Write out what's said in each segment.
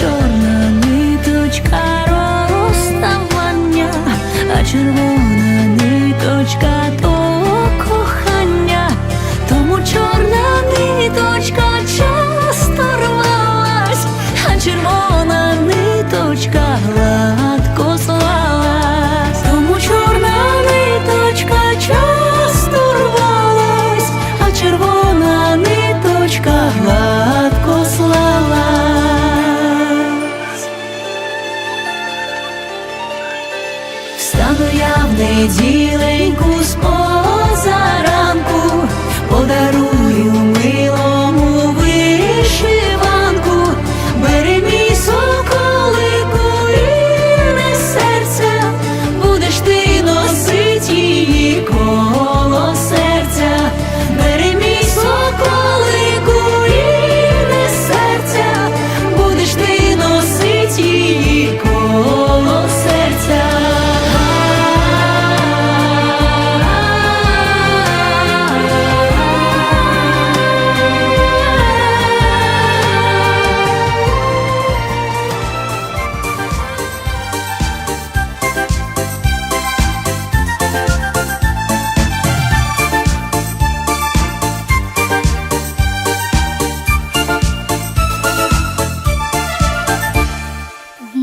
чорна ниточка розставання, а червона ниточка то кохання, тому чорна ниточка победила.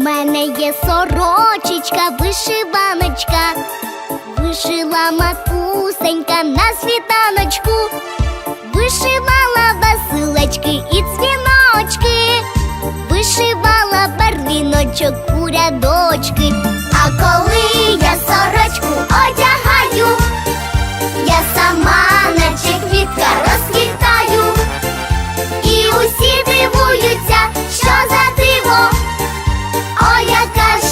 Мене є сорочечка, вишиваночка, вишила матусенька на світаночку, вишивала василечки і цвіночки, вишивала барвіночок у рядочки. О, яка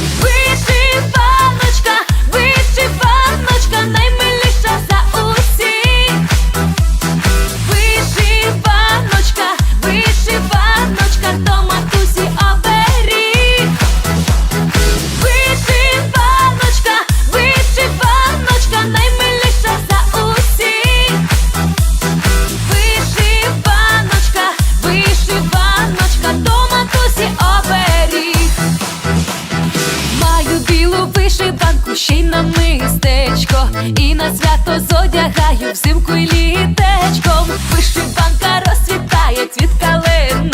білу вишиванку, ще й на мистечко, і на свято зодягаю взимку й літечком. Вишиванка розцвітає цвіт калин.